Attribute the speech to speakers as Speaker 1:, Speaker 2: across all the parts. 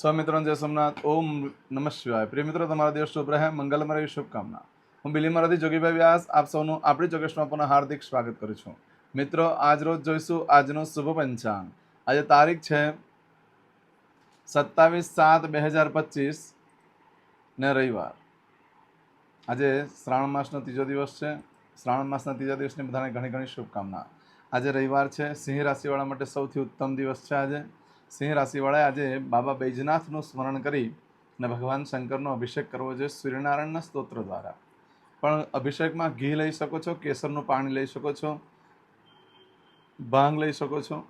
Speaker 1: સ્વમિત્રો જય સોમનાથ. ઓમ નમઃ શિવાય. પ્રિય મિત્રો, તમારા દિવસ શુભ રહે. મંગલમય શુભકામના. હું બિલીમરાથી જોગીભાઈ વ્યાસ. આપ સૌનું આપણી ચોકેશમાં પણ હાર્દિક સ્વાગત કરું છું. મિત્રો, આજ રોજ જોઈશું આજનું શુભ પંચાંગ. આજે તારીખ છે સત્તાવીસ સાત બે હજાર પચીસ ને રવિવાર. આજે શ્રાવણ માસનો ત્રીજો દિવસ છે. શ્રાવણ માસના ત્રીજા દિવસની બધાને ઘણી ઘણી શુભકામના. આજે રવિવાર છે. સિંહ રાશિવાળા માટે સૌથી ઉત્તમ દિવસ છે આજે. સિંહ રાશિવાળાએ આજે બાબા બૈજનાથનું સ્મરણ કરી અને ભગવાન શંકરનો અભિષેક કરવો જોઈએ સૂર્યનારાયણના સ્તોત્ર દ્વારા. પણ અભિષેકમાં ઘી લઈ શકો છો, કેસરનું પાણી લઈ શકો છો, ભાંગ લઈ શકો છો.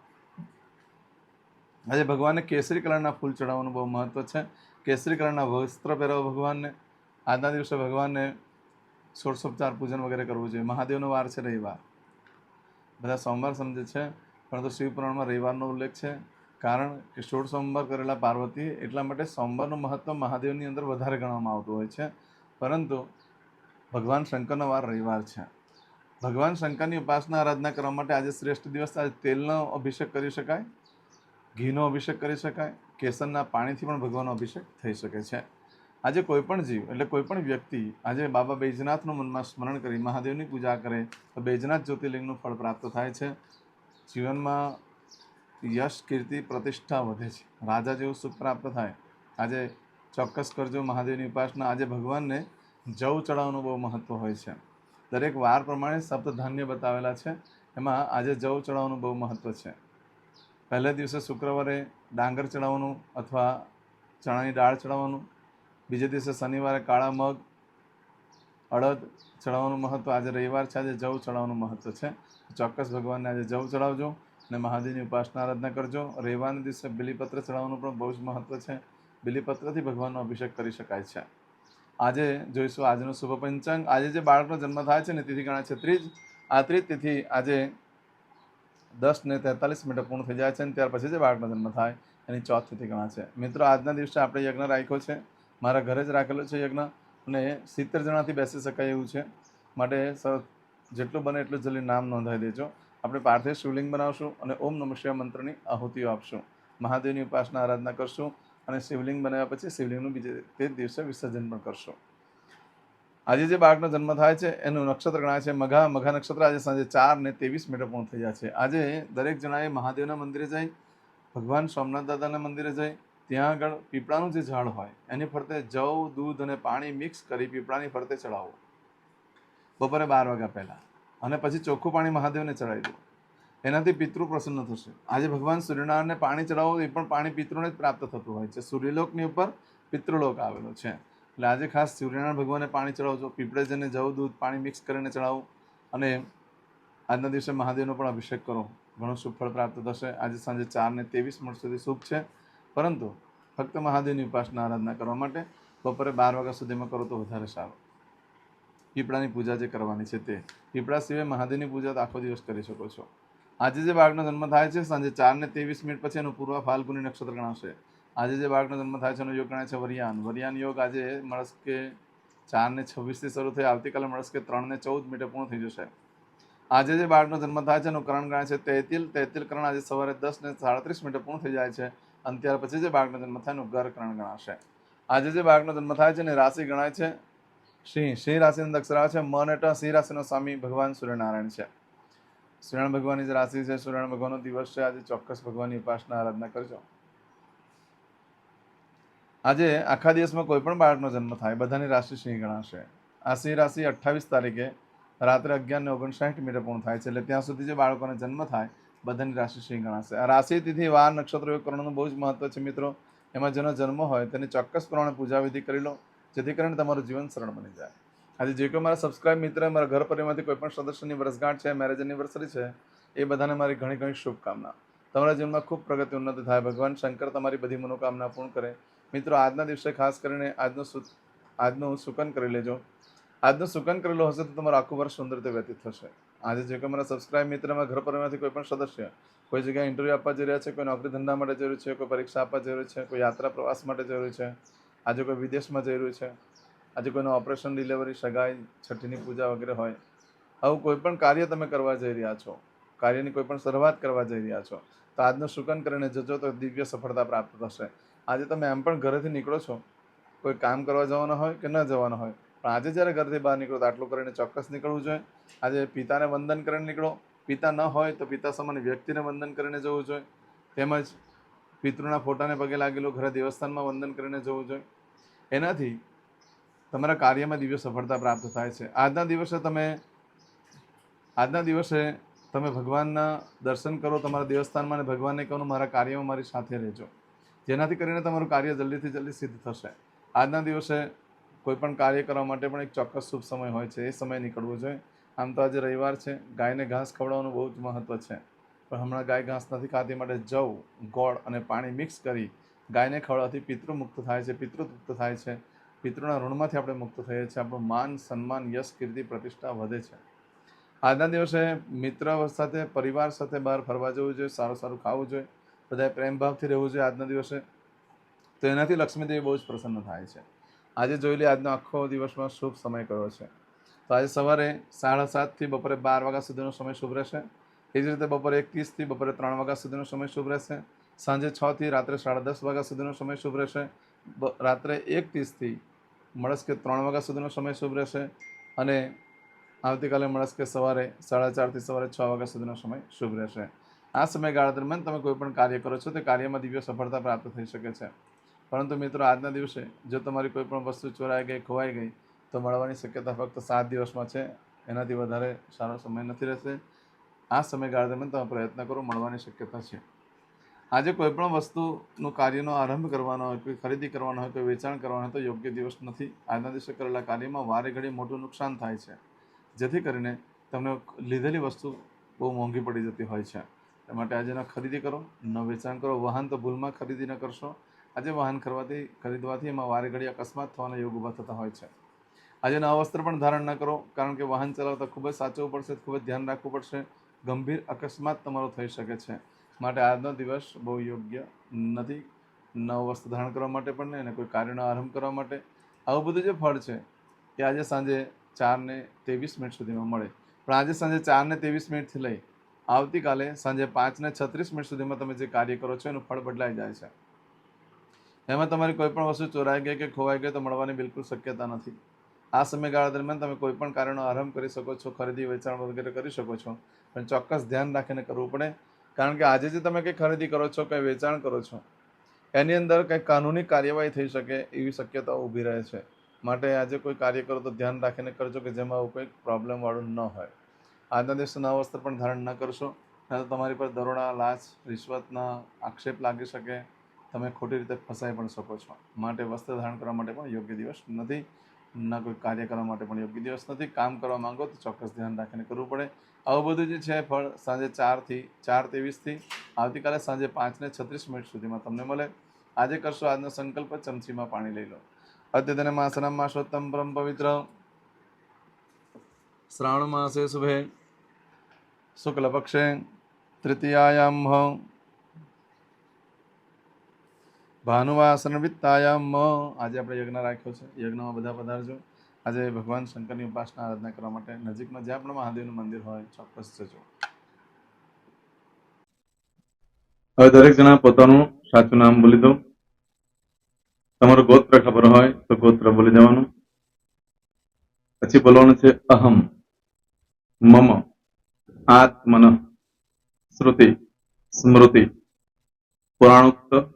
Speaker 1: આજે ભગવાનને કેસરી કલરના ફૂલ ચડાવવાનું બહુ મહત્ત્વ છે. કેસરી કલરના વસ્ત્ર પહેરવો ભગવાનને. આજના દિવસે ભગવાનને ષોડશોપચાર પૂજન વગેરે કરવું જોઈએ. મહાદેવનો વાર છે રવિવાર. બધા સોમવાર સમજે છે, પરંતુ શિવ પુરાણમાં રવિવારનો ઉલ્લેખ છે. કારણ કે સોળ સોમવાર કરેલા પાર્વતી એટલા માટે સોમવારનું મહત્વ મહાદેવની અંદર વધારે ગણવામાં આવતું હોય છે. પરંતુ ભગવાન શંકરનો વાર રવિવાર છે. ભગવાન શંકરની ઉપાસના આરાધના કરવા માટે આજે શ્રેષ્ઠ દિવસ આજે તેલનો અભિષેક કરી શકાય, ઘીનો અભિષેક કરી શકાય, કેસરના પાણીથી પણ ભગવાનનો અભિષેક થઈ શકે છે. આજે કોઈપણ જીવ એટલે કોઈપણ વ્યક્તિ આજે બાબા બૈજનાથનું મનમાં સ્મરણ કરી મહાદેવની પૂજા કરે તો બૈજનાથ જ્યોતિર્લિંગનું ફળ પ્રાપ્ત થાય છે. જીવનમાં યશ, કીર્તિ, પ્રતિષ્ઠા વધે છે. રાજા જેવું સુખ પ્રાપ્ત થાય. આજે ચોક્કસ કરજો મહાદેવની ઉપાસના. આજે ભગવાનને જવ ચડાવવાનું બહુ મહત્ત્વ હોય છે. દરેક વાર પ્રમાણે સપ્તધાન્ય બતાવેલા છે. એમાં આજે જવ ચડાવવાનું બહુ મહત્ત્વ છે. પહેલે દિવસે શુક્રવારે ડાંગર ચડાવવાનું અથવા ચણાની દાળ ચડાવવાનું. બીજે દિવસે શનિવારે કાળા મગ, અડદ ચડાવવાનું મહત્ત્વ આજે રવિવાર છે. આજે જવ ચડાવવાનું મહત્ત્વ છે. ચોક્કસ ભગવાનને આજે જવ ચડાવજો. અને મહાદેવની ઉપાસના આરાધના કરજો. રહેવાના દિવસે બિલીપત્ર ચડાવવાનું પણ બહુ જ મહત્ત્વ છે. બિલીપત્રથી ભગવાનનો અભિષેક કરી શકાય છે. આજે જોઈશું આજનો શુભ પંચાંગ. આજે જે બાળકનો જન્મ થાય છે ને તિથિ ગણાય છે ત્રીજ. આ ત્રીજ તિથિ આજે દસ ને તેતાલીસ મિનિટે પૂર્ણ થઈ જાય છે અને ત્યાર પછી જે બાળકનો જન્મ થાય એની ચોથ તિથિ ગણા છે. મિત્રો, આજના દિવસે આપણે યજ્ઞ રાખ્યો છે. મારા ઘરે જ રાખેલો છે યજ્ઞ અને સિત્તેર જણાથી બેસી શકાય એવું છે. માટે સર જેટલું બને એટલું જલ્દી નામ નોંધાવી દેજો. આપણે પાર્થિવ શિવલિંગ બનાવશું અને ઓમ નમ શિવાય મંત્રની આહુતિઓ આપશું. મહાદેવની ઉપાસના આરાધના કરશું અને શિવલિંગ બનાવ્યા પછી શિવલિંગનું બીજે તે દિવસે વિસર્જન પણ કરશું. આજે જે બાળકનો જન્મ થાય છે, એનું નક્ષત્ર ગણાય છે મઘા. મઘા નક્ષત્ર આજે સાંજે ચાર ને ત્રેવીસ મિનિટે પૂર્ણ થઈ જાય છે. આજે દરેક જણાએ મહાદેવના મંદિરે જઈ, ભગવાન સોમનાથ દાદાના મંદિરે જઈ, ત્યાં આગળ પીપળાનું જે ઝાડ હોય, એની ફરતે જવ, દૂધ અને પાણી મિક્સ કરી પીપળાની ફરતે ચડાવો બપોરે બાર વાગ્યા પહેલાં. અને પછી ચોખ્ખું પાણી મહાદેવને ચડાવી દો. એનાથી પિતૃ પ્રસન્ન થશે. આજે ભગવાન સૂર્યનારાયણને પાણી ચડાવો એ પણ પાણી પિતૃને જ પ્રાપ્ત થતું હોય છે. સૂર્યલોકની ઉપર પિતૃલોક આવેલો છે. એટલે આજે ખાસ સૂર્યનારાયણ ભગવાનને પાણી ચડાવજો પીપળે જઈને જવું, દૂધ, પાણી મિક્સ કરીને ચડાવો. અને આજના દિવસે મહાદેવનો પણ અભિષેક કરો. ઘણું સુફળ પ્રાપ્ત થશે. આજે સાંજે ચાર ને ત્રેવીસ મિનિટ સુધી શુભ છે. પરંતુ ફક્ત મહાદેવની ઉપાસના, આરાધના કરવા માટે બપોરે બાર વાગ્યા સુધીમાં કરો તો વધારે સારું. પીપળાની પૂજા જે કરવાની છે તે. પીપળા સિવાય મહાદેવની પૂજા તો આખો દિવસ કરી શકો છો. આજે જે બાળકનો જન્મ થાય છે, સાંજે ચાર ને ત્રેવીસ મિનિટ પછી એનું પૂર્વ ફાલ્ગુની નક્ષત્ર ગણાશે. આજે જે બાળકનો જન્મ થાય છે, એનો યોગ ગણાય છે વરિયાન. વરિયાન યોગ આજે મળસ કે ચારને છવ્વીસથી શરૂ થઈ આવતીકાલે મળસ કે ત્રણને ચૌદ મિનિટે પૂર્ણ થઈ જશે. આજે જે બાળકનો જન્મ થાય છે, એનું કરણ ગણાય છે તૈતિલ. તૈતિલ કરણ આજે સવારે દસ ને સાડત્રીસ મિનિટે પૂર્ણ થઈ જાય છે. અને ત્યાર પછી જે બાળકનો જન્મ થાય, એનું ગર કરણ ગણાશે. આજે જે બાળકનો જન્મ થાય છે, એની રાશિ ગણાય છે. સિંહ સિંહ રાશિનો દક્ષરા છે. મન એટલે સિંહ રાશિનો સ્વામી ભગવાન સૂર્યનારાયણ છે. સૂર્યનારાયણ ભગવાનની જે રાશિ છે, સૂર્યનારાયણ ભગવાનનો દિવસ છે. આજે ચોક્કસ ભગવાનની ઉપાસના આરાધના કરજો. આજે આખા દિવસમાં કોઈ પણ બાળકનો જન્મ થાય, બધાની રાશિ સિંહ ગણાશે. આ સિંહ રાશિ અઠ્ઠાવીસ તારીખે રાત્રે અગિયાર ને ઓગણસાઠ મિનિટે પૂર્ણ થાય છે. એટલે ત્યાં સુધી જે બાળકોને જન્મ થાય, બધાની રાશિ સિંહ ગણાશે. આ રાશિ તિથિ વાર, નક્ષત્ર યોગ બહુ જ મહત્વ છે મિત્રો. એમાં જેનો જન્મ હોય, તેની ચોક્કસ પ્રમાણે પૂજા વિધિ કરી લો. જેથી કરીને તમારું જીવન સરળ બની જાય. આજે જે કોઈ મારા સબસ્ક્રાઇબ મિત્ર, મારા ઘર પરિવારમાંથી કોઈ પણ સદસ્યની વર્ષગાંઠ છે મેરેજ એનિવર્સરી છે, એ બધાને મારી ઘણી ઘણી શુભકામના. તમારા જીવનમાં ખૂબ પ્રગતિ ઉન્નતિ થાય. ભગવાન શંકર તમારી બધી મનોકામના પૂર્ણ કરે. મિત્રો, આજના દિવસે ખાસ કરીને આજનો આજનું સુકન કરી લેજો. આજનું સુકન કરેલું હશે તો તમારું આખું વર્ષ સુંદર રીતે વ્યતીત થશે. આજે જે કોઈ મારા સબસ્ક્રાઇબ મિત્રમાં ઘર પરિવારમાંથી કોઈ પણ સદસ્ય કોઈ જગ્યાએ ઇન્ટરવ્યૂ આપવા જઈ રહ્યા છે, કોઈ નોકરી ધંધા માટે જરૂર છે, કોઈ પરીક્ષા આપવા જરૂર છે, કોઈ યાત્રા પ્રવાસ માટે જરૂર છે આજે કોઈ વિદેશમાં જઈ રહ્યું છે, આજે કોઈનું ઓપરેશન, ડિલિવરી, સગાઈ, છઠ્ઠીની પૂજા વગેરે હોય, આવું કોઈ પણ કાર્ય તમે કરવા જઈ રહ્યા છો, કાર્યની કોઈ પણ શરૂઆત કરવા જઈ રહ્યા છો, તો આજનું શુકન કરીને જજો તો દિવ્ય સફળતા પ્રાપ્ત થશે. આજે તમે એમ પણ ઘરેથી નીકળો છો, કોઈ કામ કરવા જવાનું હોય કે ન જવાનું હોય, પણ આજે જ્યારે ઘરથી બહાર નીકળો તો આટલું કરીને ચોક્કસ નીકળવું જોઈએ. આજે પિતાને વંદન કરીને નીકળો, પિતા ન હોય તો પિતા સમાન વ્યક્તિને વંદન કરીને જવું જોઈએ. તેમજ પિતૃના ફોટાને પગે લાગેલું ઘરે દેવસ્થાનમાં વંદન કરીને જવું જોઈએ. એનાથી તમારા કાર્યમાં દિવ્ય સફળતા પ્રાપ્ત થાય છે. આજના દિવસે તમે, આજના દિવસે તમે ભગવાનના દર્શન કરો, તમારા દેવસ્થાનમાં અને ભગવાનને કહો મારા કાર્યમાં મારી સાથે રહેજો. જેનાથી કરીને તમારું કાર્ય જલ્દીથી જલ્દી સિદ્ધ થશે. આજના દિવસે કોઈ પણ કાર્ય કરવા માટે પણ એક ચોક્કસ શુભ સમય હોય છે, એ સમય નીકળવો જોઈએ. આમ તો આજે રવિવાર છે, ગાયને ઘાસ ખવડાવવાનું બહુ જ મહત્ત્વ છે. પણ હમણાં ગાય ઘાસ નથી ખાતી માટે જવ, ગોળ અને પાણી મિક્સ કરી ગાયને ખવડાવવાથી પિતૃ મુક્ત થાય છે પિતૃ તૃપ્ત થાય છે. પિતૃના ઋણમાંથી આપણે મુક્ત થઈએ છીએ. આપણું માન, સન્માન, યશ, કીર્તિ, પ્રતિષ્ઠા વધે છે. આજના દિવસે મિત્ર સાથે, પરિવાર સાથે બહાર ફરવા જવું જોઈએ, સારું સારું ખાવું જોઈએ, બધાએ પ્રેમભાવથી રહેવું જોઈએ આજના દિવસે. તો એનાથી લક્ષ્મીદેવી બહુ જ પ્રસન્ન થાય છે. આજે જોઈ લે આજનો આખો દિવસમાં શુભ સમય કયો છે. તો આજે સવારે સાડા સાતથી બપોરે બાર વાગ્યા સુધીનો સમય શુભ રહેશે. એ જ રીતે બપોરે એક ત્રીસથી બપોરે ત્રણ વાગ્યા સુધીનો સમય શુભ રહેશે. સાંજે છથી રાત્રે સાડા દસ વાગ્યા સુધીનો સમય શુભ રહેશે. રાત્રે એક ત્રીસથી મળસ્કે ત્રણ વાગ્યા સુધીનો સમય શુભ રહેશે અને આવતીકાલે મળસ્કે સવારે સાડા ચારથી સવારે છ વાગ્યા સુધીનો સમય શુભ રહેશે. આ સમયગાળા દરમિયાન તમે કોઈ પણ કાર્ય કરો છો તે કાર્યમાં દિવ્ય સફળતા પ્રાપ્ત થઈ શકે છે. પરંતુ મિત્રો, આજના દિવસે જો તમારી કોઈ પણ વસ્તુ ચોરાઈ ગઈ, ખોવાઈ ગઈ, તો મળવાની શક્યતા ફક્ત સાત દિવસમાં છે. એનાથી વધારે સારો સમય નથી રહેશે. આ સમયગાળા દરમિયાન તમે પ્રયત્ન કરો, મળવાની શક્યતા છે. આજે કોઈ પણ વસ્તુનું કાર્યનો આરંભ કરવાનો હોય, કોઈ ખરીદી કરવાનો હોય, કોઈ વેચાણ કરવાનું હોય તો યોગ્ય દિવસ નથી. આજના દિવસે કરેલા કાર્યમાં વારે ઘડી મોટું નુકસાન થાય છે. જેથી કરીને તમને લીધેલી વસ્તુ બહુ મોંઘી પડી જતી હોય છે. એ માટે આજે ન ખરીદી કરો, ન વેચાણ કરો. વાહન તો ભૂલમાં ખરીદી ન કરશો. આજે વાહન કરવાથી ખરીદવાથી એમાં વારે ઘડી અકસ્માત થવાના યોગ ઊભા થતા હોય છે. આજે નવા વસ્ત્ર પણ ધારણ ન કરો, કારણ કે વાહન ચલાવતા ખૂબ જ સાચવવું પડશે, ખૂબ જ ધ્યાન રાખવું પડશે. ગંભીર અકસ્માત તમારો થઈ શકે છે. માટે આજનો દિવસ બહુ યોગ્ય નથી. નવ વસ્તુ ધારણ કરવા માટે પણ નહીં અને કોઈ કાર્યનો આરંભ કરવા માટે. આવું બધું જે ફળ છે એ આજે સાંજે ચારને ત્રેવીસ મિનિટ સુધીમાં મળે. પણ આજે સાંજે ચારને ત્રેવીસ મિનિટથી લઈ આવતીકાલે સાંજે પાંચને છત્રીસ મિનિટ સુધીમાં તમે જે કાર્ય કરો છો એનું ફળ બદલાઈ જાય છે. એમાં તમારી કોઈ પણ વસ્તુ ચોરાઈ ગઈ કે ખોવાઈ ગઈ તો મળવાની બિલકુલ શક્યતા નથી. આ સમયગાળા દરમિયાન તમે કોઈ પણ કાર્યનો આરંભ કરી શકો છો, ખરીદી, વેચાણ વગેરે કરી શકો છો. પણ ચોક્કસ ધ્યાન રાખીને કરવું પડે. કારણ કે આજે જે તમે કંઈ ખરીદી કરો છો, કંઈ વેચાણ કરો છો, એની અંદર કંઈ કાનૂની કાર્યવાહી થઈ શકે એવી શક્યતાઓ ઊભી રહે છે. માટે આજે કોઈ કાર્ય કરો તો ધ્યાન રાખીને કરજો કે જેમાં આવું કંઈક પ્રોબ્લેમવાળું ન હોય. આજના દિવસે નવા વસ્ત્ર પણ ધારણ ન કરશો. નહીં તો તમારી પર દરોડા લાચ રિશ્વતના આક્ષેપ લાગી શકે. તમે ખોટી રીતે ફસાઈ પણ શકો છો. માટે વસ્ત્ર ધારણ કરવા માટે પણ યોગ્ય દિવસ નથી. ના કોઈ કાર્ય કરવા માટે પણ યોગ્ય દિવસ નથી. કામ કરવા માંગો તો ચોક્કસ ધ્યાન રાખીને કરવું પડે. આવું બધું જે છે ફળ સાંજે ચારથી ચાર ત્રેવીસથી આવતીકાલે સાંજે પાંચને છત્રીસ મિનિટ સુધીમાં તમને મળે. આજે કરશો આજનો સંકલ્પ, ચમચીમાં પાણી લઈ લો. અદ્યતન માસનમ માસોત્તમ પરમ પવિત્ર શ્રાવણ માસે શુભે. શુક્લ પક્ષે તૃતીયાયામ ભાનુવાસન વિત્તાયામ. આજે આપણે યજ્ઞ રાખ્યો છે. યજ્ઞમાં બધા પધારજો. આજે ભગવાન શંકરની ઉપાસના આરાધના કરવા માટે નજીકમાં જ્યાં પણ મહાદેવનું મંદિર હોય, ચોક્કસ જજો. હવે દરેક જણા પોતાનું સાચું નામ બોલી દો. તમારું ગોત્ર ખબર હોય તો ગોત્ર બોલી દેવાનું. પછી બોલવાનું છે અહમ, મમ, આત્મન, શ્રુતિ, સ્મૃતિ, પુરાણોક્ત